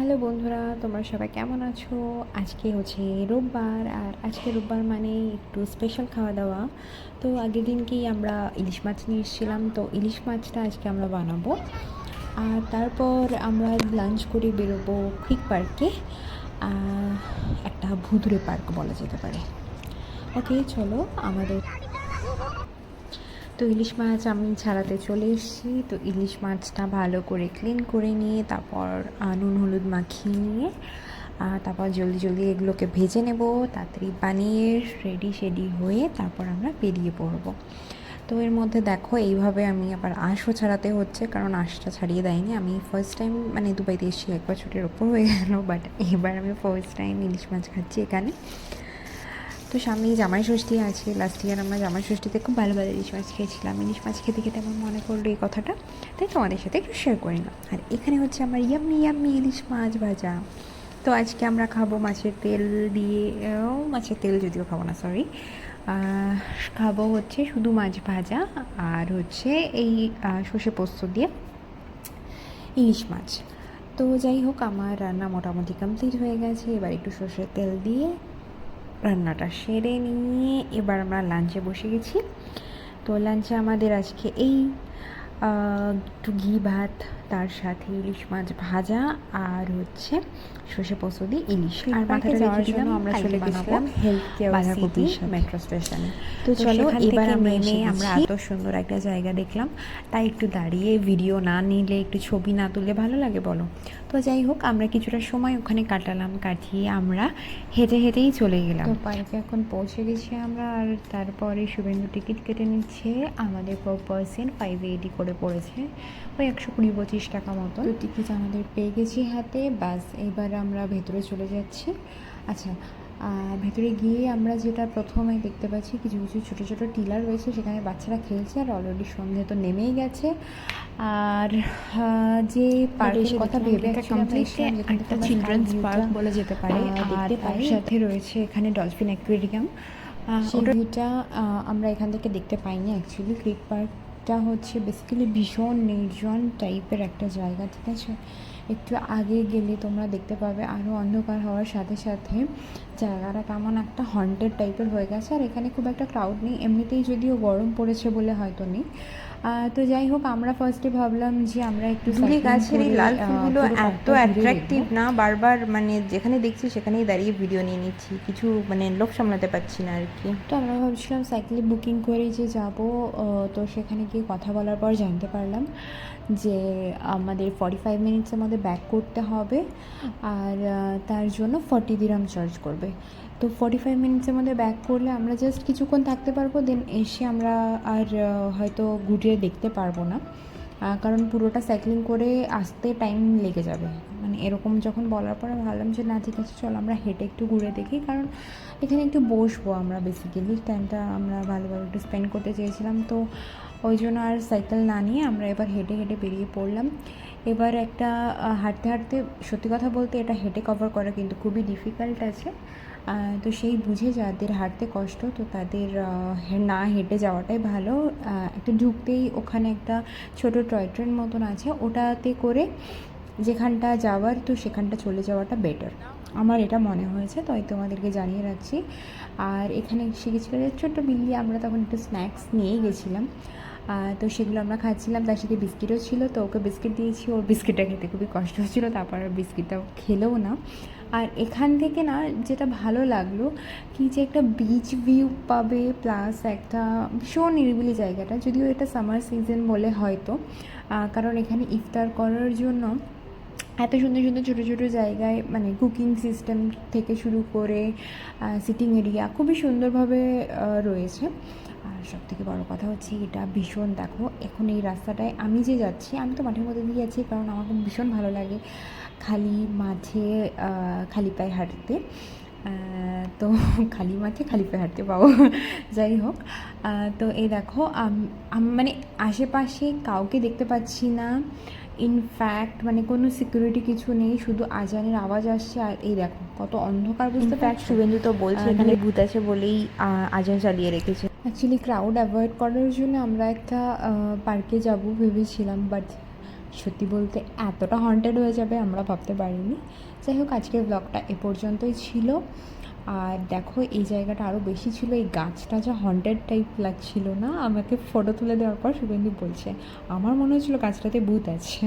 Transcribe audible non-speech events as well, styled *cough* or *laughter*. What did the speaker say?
Hello বন্ধুরা, তোমরা সবাই কেমন আছো? আজকে হচ্ছে রোববার, আর আজকে রোববার মানে একটু স্পেশাল খাওয়া দাওয়া। তো আগের দিনকেই আমরা ইলিশ মাছ নিয়ে এসেছিলাম, তো ইলিশ মাছটা আজকে আমরা বানাবো। আর তারপর আমরা লাঞ্চ করে বেরোবো ক্রিক পার্কে একটা ভুতুরে পার্ক বলা যেতে পারে। ওকে চলো আমাদের তো ইলিশ মাছ আমি ছাড়াতে চলে এসেছি। তো ইলিশ মাছটা ভালো করে ক্লিন করে নিয়ে, তারপর নুন, হলুদ মাখিয়ে নিয়ে তারপর জলদি জলদি এগুলোকে ভেজে নেব, তাড়াতাড়ি বানিয়ে রেডি শেডি হয়ে তারপর আমরা বেরিয়ে পড়ব। তো এর মধ্যে দেখো, এইভাবে আমি আবার আঁশও ছাড়াতে হচ্ছে, কারণ আঁশটা ছাড়িয়ে দেয়নি। আমি ফার্স্ট টাইম মানে দুবাইতে এসেছি এক বছরের ওপর হয়ে গেল বাট এবার আমি ফার্স্ট টাইম ইলিশ মাছ খাচ্ছি এখানে। তো সামনেই জামাই ষষ্ঠী আছে। লাস্ট ইয়ার আমরা জামাই ষষ্ঠীতে খুব ভালো ভালো ইলিশ মাছ খেয়েছিলাম। ইলিশ মাছ খেতে খেতে আমার মনে পড়ল এই কথাটা, তাই তোমাদের সাথে একটু শেয়ার করে নিলাম। আর এখানে হচ্ছে আমার ইয়াম্মি ইয়াম্মি ইলিশ মাছ ভাজা। তো আজকে আমরা খাব মাছের তেল দিয়ে মাছের তেল যদিও খাব না সরি খাব হচ্ছে শুধু মাছ ভাজা আর হচ্ছে এই সর্ষে পোস্ত দিয়ে ইলিশ মাছ। তো যাই হোক, আমার রান্না মোটামুটি কমপ্লিট হয়ে গেছে। এবার একটু সর্ষের তেল দিয়ে রান্নাটা সেরে নিয়ে এবার আমরা লাঞ্চে বসে গেছি। তো লাঞ্চে আমাদের আজকে এই একটু ঘি ভাত তার সাথে ইলিশ মাছ ভাজা আর হচ্ছে সর্ষে পোস্ত দিয়ে ইলিশ আর মাথায় যাওয়ার জন্য আমরা চলে গেছিলাম হেলথ কেয়ার মেট্রো স্টেশনে তো চলো এবার আমরা এসে আমরা এত সুন্দর একটা জায়গা দেখলাম। তাই একটু দাঁড়িয়ে ভিডিও না নিলে একটু ছবি না তুললে ভালো লাগে বলো? তো যাই হোক আমরা কিছুটা সময় ওখানে কাটালাম কাটিয়ে আমরা হেঁটে হেঁটেই চলে গেলাম। তো পার্কে এখন পৌঁছে গেছি আমরা আর তারপরে শুভেন্দু টিকিট কেটে নিচ্ছে। আমাদের পার পার্সন ফাইভ এইটি করে পড়েছে। ওই একশো কুড়ি পঁচিশ টাকা মতো তো টিকিট আমাদের পেয়ে গেছি হাতে। বাস এবার আমরা ভেতরে চলে যাচ্ছি। আচ্ছা ভেতরে গিয়ে আমরা যেটা প্রথমে দেখতে পাচ্ছি কিছু কিছু ছোটো ছোটো টিলার রয়েছে সেখানে বাচ্চারা খেলছে আর অলরেডি সন্ধে তো নেমেই গেছে। আর যে পার্কের কথা ভেবে একটা চিলড্রেন্স পার্ক বলে যেতে পারে। আর তার সাথে রয়েছে এখানে ডলফিন অ্যাকুয়ারিয়াম ভিউটা আমরা এখান থেকে দেখতে পাইনি অ্যাকচুয়ালি ক্রিক পার্কটা হচ্ছে বেসিক্যালি ভীষণ নির্জন টাইপের একটা জায়গা ঠিক আছে? একটু আগে গেলে তোমরা দেখতে পাবে আরও অন্ধকার হওয়ার সাথে সাথে জায়গাটা কেমন একটা হন্টেড টাইপের হয়ে গেছে। আর এখানে খুব একটা ক্রাউড নেই এমনিতেই যদিও গরম পড়েছে বলে হয়তো নেই। তো যাই হোক আমরা ফার্স্টে ভাবলাম যে আমরা একটু দূরে গাছের এই লাল ফুলগুলো এত অ্যাট্রাকটিভ না বারবার মানে যেখানে দেখছি সেখানেই দাঁড়িয়ে ভিডিও নিয়ে নিচ্ছি। কিছু মানে লোক সামলাতে পারছি না আর কি তো আমরা ভাবছিলাম সাইকেলে বুকিং করে যে যাব তো সেখানে গিয়ে কথা বলার পর জানতে পারলাম যে আমাদের ফর্টি ফাইভ মিনিটসের মধ্যে ব্যাক করতে হবে আর তার জন্য ফর্টি দিরাম চার্জ করবে। তো ফর্টি ফাইভ মিনিটসের মধ্যে ব্যাক করলে আমরা জাস্ট কিছুক্ষণ থাকতে পারব দেন এসে আমরা আর হয়তো ঘুরিয়ে দেখতে পারব না। কারণ পুরোটা সাইক্লিং করে আসতে টাইম লেগে যাবে। মানে এরকম যখন বলার পরে ভাবলাম যে না, ঠিক আছে, চলো আমরা হেঁটে একটু ঘুরে দেখি। কারণ এখানে একটু বসবো আমরা বেসিক্যালি টাইমটা আমরা ভালোভাবে একটু স্পেন্ড করতে চেয়েছিলাম। তো ওই জন্য আর সাইকেল না নিয়ে আমরা এবার হেঁটে হেঁটে বেরিয়ে পড়লাম। এবার একটা হাঁটতে হাঁটতে সত্যি কথা বলতে এটা হেঁটে কভার করা কিন্তু খুবই ডিফিকাল্ট আছে। তো সেই বুঝে যাদের হাঁটতে কষ্ট, তো তাদের না হেঁটে যাওয়াটাই ভালো। একটা ঢুকতেই ওখানে একটা ছোট টয় ট্রেন মতন আছে, ওটাতে করে যেখানটা যাওয়ার, তো সেখানটা চলে যাওয়াটা বেটার আমার এটা মনে হয়েছে তাই তোমাদেরকে জানিয়ে রাখছি। আর এখানে শিখেছিল যে ছোট্ট বিল্লি, আমরা তখন একটু স্ন্যাক্স নিয়েই গেছিলাম। তো সেগুলো আমরা খাচ্ছিলাম। তার সাথে বিস্কিটও ছিল, তো ওকে বিস্কিট দিয়েছি। ওর বিস্কিটটা খেতে খুবই কষ্ট হচ্ছিল, তারপর বিস্কিটটা খেলেও না। আর এখান থেকে না, যেটা ভালো লাগল কি যে একটা বিচ ভিউ পাবে প্লাস একটা ভীষণ নিরিবিলি জায়গাটা, যদিও এটা সামার সিজন বলে হয়তো কারণ এখানে ইফতার করার জন্য এত সুন্দর সুন্দর ছোটো ছোটো জায়গায় মানে কুকিং সিস্টেম থেকে শুরু করে সিটিং এরিয়া খুবই সুন্দরভাবে রয়েছে। সব থেকে বড়ো কথা হচ্ছে এটা ভীষণ দেখো এখন এই রাস্তাটায় আমি যে যাচ্ছি আমি তো মাঠের মধ্যে দিয়ে যাচ্ছি কারণ আমার খুব ভীষণ ভালো লাগে খালি মাঠে খালি পায়ে হাঁটতে। তো *laughs* খালি মাঠে খালি পায়ে হাঁটতে পাবো। *laughs* যাই হোক তো এই দেখো মানে আশেপাশে কাউকে দেখতে পাচ্ছি না। ইনফ্যাক্ট মানে কোনো সিকিউরিটি কিছু নেই শুধু আজানের আওয়াজ আসছে আর এই দেখো কত অন্ধকার বুঝতে পারছ? শুভেন্দু তো বলছে এখানে ভূত আছে বলেই আজান চালিয়ে রেখেছে। অ্যাকচুয়ালি ক্রাউড অ্যাভয়েড করার জন্য আমরা একটা পার্কে যাব ভেবেছিলাম বাট সত্যি বলতে এতটা হন্টেড হয়ে যাবে আমরা ভাবতে পারিনি। যাই হোক, আজকের ব্লগটা এ পর্যন্তই ছিল। আর দেখো, এই জায়গাটা আরও বেশি ছিল, এই গাছটা যা হন্টেড টাইপ লাগছিল না, আমাকে ফটো তুলে দেওয়ার পর শুভেন্দু বলছে, আমার মনে হচ্ছিল গাছটাতে ভূত আছে।